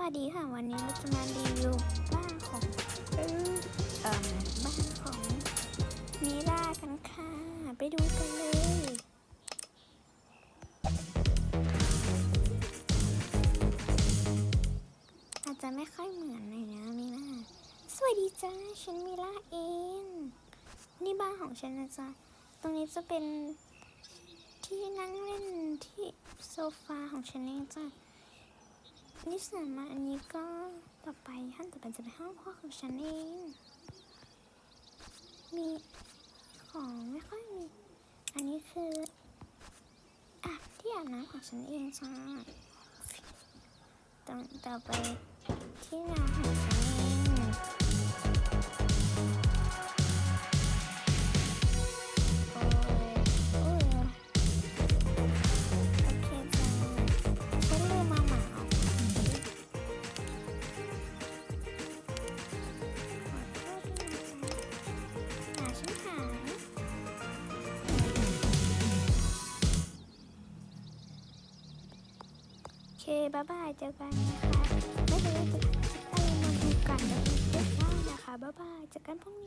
วัสดีค่ะ วันนี้เราจะมารีวิวบ้านของเออเอ่อบ้านของมิรากันค่ะ ไปดูกันเลยอาจจะไม่ค่อยเหมือนเลยนะมิราสวัสดีจ้าฉันมิราเอง นี่บ้านของฉันนะจ๊ะตรงนี้จะเป็นที่นั่งเล่นที่โซฟาของฉันเองจ้ะ นี่สนมาอันนี้ก็ต่อไปท่านต่อไปจะเป็นห้องพ่อของฉันเอง มีของไม่ค่อยมี อันนี้คืออะที่อาบน้ำของฉันเองจ้าต่อต่อไปที่นาของฉัน เคบ๊ายบายเจอกันนะคะไม่รู้จะอะไรมาดูกันแล้วกเยอะมากนะคะบ๊ายบายเจอกันพรุ่งนี้